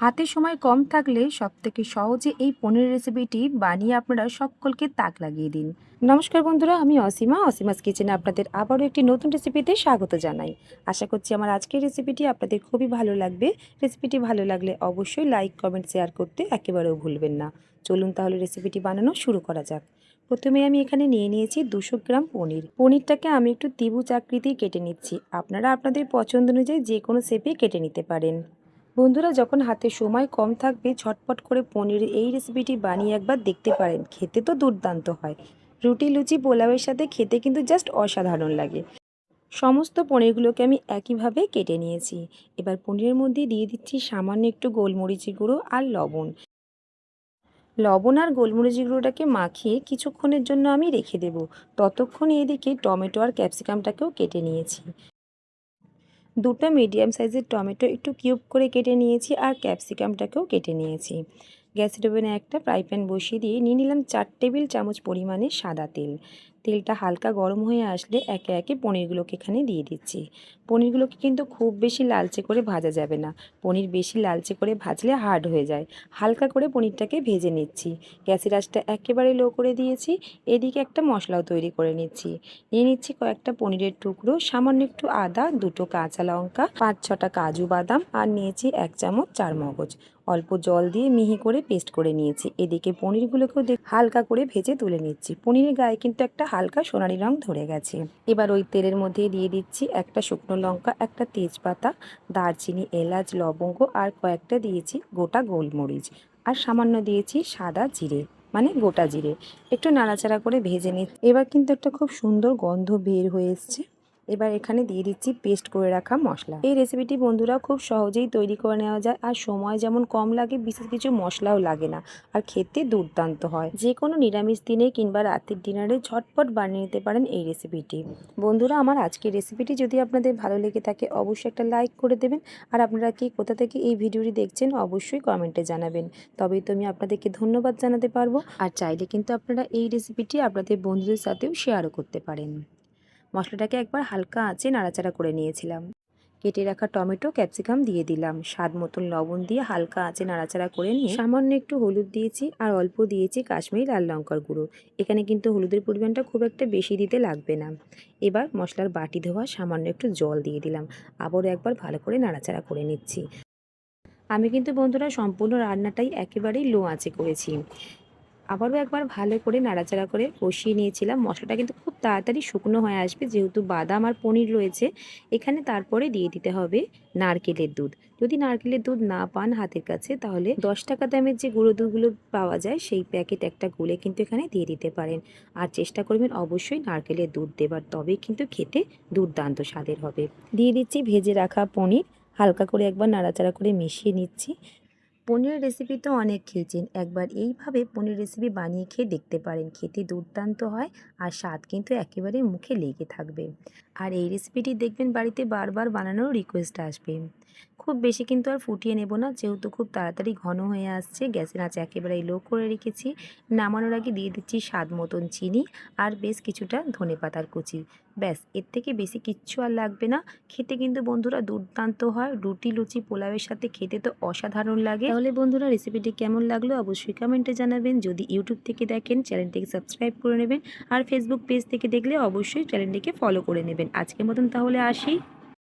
হাতে সময় কম থাকলে সবথেকে সহজে এই পনির রেসিপিটি বানিয়ে আপনারা সকলকে তাক লাগিয়ে দিন। নমস্কার বন্ধুরা, আমি অসীমা। অসীমাস কিচেনে আপনাদের আবারও একটি নতুন রেসিপিতে স্বাগত জানাই। আশা করছি আমার আজকের রেসিপিটি আপনাদের খুবই ভালো লাগবে। রেসিপিটি ভালো লাগলে অবশ্যই লাইক কমেন্ট শেয়ার করতে একেবারেও ভুলবেন না। চলুন তাহলে রেসিপিটি বানানো শুরু করা যাক। প্রথমে আমি এখানে নিয়ে নিয়েছি দুশো গ্রাম পনির। পনিরটাকে আমি একটু ত্রিভুজ আকৃতি কেটে নিচ্ছি। আপনারা আপনাদের পছন্দ অনুযায়ী যে কোনো শেপে কেটে নিতে পারেন। বন্ধুরা, যখন হাতে সময় কম থাকবে, ঝটপট করে পনির এই রেসিপিটি বানিয়ে একবার দেখতে পারেন। খেতে তো দুর্দান্ত হয়। রুটি, লুচি, পোলাওয়ের সাথে খেতে কিন্তু জাস্ট অসাধারণ লাগে। সমস্ত পনিরগুলোকে আমি একইভাবে কেটে নিয়েছি। এবার পনিরের মধ্যে দিয়ে দিচ্ছি সামান্য একটু গোলমরিচি গুঁড়ো আর লবণ। লবণ আর গোলমরিচি গুঁড়োটাকে মাখিয়ে কিছুক্ষণের জন্য আমি রেখে দেব। ততক্ষণ এদিকে টমেটো আর ক্যাপসিকামটাকেও কেটে নিয়েছি। দুটো মিডিয়াম সাইজের টমেটো একটু কিউব করে কেটে নিয়েছি আর ক্যাপসিকামটাকেও কেটে নিয়েছি। গ্যাসের ওভেনে একটা ফ্রাই প্যান বসিয়ে দিয়ে নিয়ে নিলাম চার টেবিল চামচ পরিমাণে সাদা তেল। তেলটা হালকা গরম হয়ে আসলে একে একে পনিরগুলোকে এখানে দিয়ে দিচ্ছি। পনিরগুলোকে কিন্তু খুব বেশি লালচে করে ভাজা যাবে না। পনির বেশি লালচে করে ভাজলে হার্ড হয়ে যায়। হালকা করে পনিরটাকে ভেজে নিচ্ছি। গ্যাসের আঁচটা একেবারে লো করে দিয়েছি। এদিকে একটা মশলাও তৈরি করে নিচ্ছি। নিয়ে নিচ্ছি কয়েকটা পনিরের টুকরো, সামান্য একটু আদা, দুটো কাঁচা লঙ্কা, পাঁচ ছটা কাজু বাদাম আর নিয়েছি এক চামচ চার মগজ অল্প জল দিয়ে মিহি করে পেস্ট করে নিয়েছি। এদিকে পনিরগুলোকেও হালকা করে ভেজে তুলে নিচ্ছি। পনিরের গায়ে কিন্তু একটা হালকা সোনালি রং ধরে গেছে। এবার ওই তেলের মধ্যে দিয়ে দিচ্ছি একটা শুকনো লঙ্কা, একটা তেজপাতা, দারচিনি, এলাচ, লবঙ্গ আর কয়েকটা দিয়েছি গোটা গোলমরিচ। আর সামান্য দিয়েছি সাদা জিরে মানে গোটা জিরে। একটু নাড়াচাড়া করে ভেজে নিচ্ছি। এবার কিন্তু একটা খুব সুন্দর গন্ধ বের হয়ে এসছে। এবার এখানে দিয়ে দিচ্ছি পেস্ট করে রাখা মশলা। এই রেসিপিটি বন্ধুরা খুব সহজেই তৈরি করে নেওয়া যায়। আর সময় যেমন কম লাগে, বিশেষ কিছু মশলাও লাগে না। আর খেতে দুর্দান্ত হয়। যে কোনো নিরামিষ দিনে কিংবা রাতের ডিনারে ঝটপট বানিয়ে নিতে পারেন এই রেসিপিটি বন্ধুরা, আমার আজকের রেসিপিটি যদি আপনাদের ভালো লেগে থাকে, অবশ্যই একটা লাইক করে দেবেন। আর আপনারা কি কোথা থেকে এই ভিডিওটি দেখছেন, অবশ্যই কমেন্টে জানাবেন। তবেই তো আমি আপনাদেরকে ধন্যবাদ জানাতে পারব। আর চাইলে কিন্তু আপনারা এই রেসিপিটি আপনাদের বন্ধুদের সাথেও শেয়ারও করতে পারেন। মশলাটাকে একবার হালকা আঁচে নাড়াচাড়া করে নিয়েছিলাম। কেটে রাখা টমেটো, ক্যাপসিকাম দিয়ে দিলাম। স্বাদ মতন লবণ দিয়ে হালকা আঁচে নাড়াচাড়া করে নিয়ে সামান্য একটু হলুদ দিয়েছি আর অল্প দিয়েছি কাশ্মীরি লাল লঙ্কার গুঁড়ো। এখানে কিন্তু হলুদের পরিমাণটা খুব একটা বেশি দিতে লাগবে না। এবার মশলার বাটি ধোয়া সামান্য একটু জল দিয়ে দিলাম। আবারও একবার ভালো করে নাড়াচাড়া করে নিচ্ছি। আমি কিন্তু বন্ধুরা সম্পূর্ণ রান্নাটাই একেবারেই লো আঁচে করেছি। আবারও একবার ভালো করে নাড়াচাড়া করে কষিয়ে নিয়েছিলাম। মশলাটা কিন্তু খুব তাড়াতাড়ি শুকনো হয়ে আসবে, যেহেতু বাদাম আর পনির রয়েছে। এখানে তারপরে দিয়ে দিতে হবে নারকেলের দুধ। যদি নারকেলের দুধ না পান হাতের কাছে, তাহলে দশ টাকা দামের যে গুঁড়ো দুধগুলো পাওয়া যায়, সেই প্যাকেট একটা গুলে কিন্তু এখানে দিয়ে দিতে পারেন। আর চেষ্টা করবেন অবশ্যই নারকেলের দুধ দেবার, তবেই কিন্তু খেতে দুর্দান্ত স্বাদের হবে। দিয়ে দিচ্ছি ভেজে রাখা পনির। হালকা করে একবার নাড়াচাড়া করে মিশিয়ে নিচ্ছি। পনিরের রেসিপি তো অনেক খেয়েছেন। একবার এইভাবে পনির রেসিপি বানিয়ে খেয়ে দেখতে পারেন। খেতে দুর্দান্ত হয় আর স্বাদ কিন্তু একেবারে মুখে লেগে থাকবে। আর এই রেসিপিটি দেখবেন বাড়িতে বারবার বানানোর রিকোয়েস্ট আসবে। খুব বেশি কিন্তু আর ফুটিয়ে নেব না। যেহেতু খুব তাড়াতাড়ি ঘন হয়ে আসছে, গ্যাসের আঁচ একেবারে লো করে রেখেছি। নামানোর আগে দিয়ে দিচ্ছি স্বাদ মতন চিনি আর বেশ কিছুটা ধনে পাতার কুচি। ব্যাস, এর থেকে বেশি কিচ্ছু আর লাগবে না। খেতে কিন্তু বন্ধুরা দুর্দান্ত হয়। রুটি, লুচি, পোলাওয়ের সাথে খেতে তো অসাধারণ লাগে। তাহলে বন্ধুরা রেসিপিটি কেমন লাগল? অবশ্যই কমেন্টে জানাবেন। যদি ইউটিউব থেকে দেখেন, চ্যানেলটিকে সাবস্ক্রাইব করে নেবেন। আর ফেসবুক পেজ থেকে দেখলে অবশ্যই চ্যানেলটিকে ফলো করে নেবেন। আজকের মতন তাহলে আসি।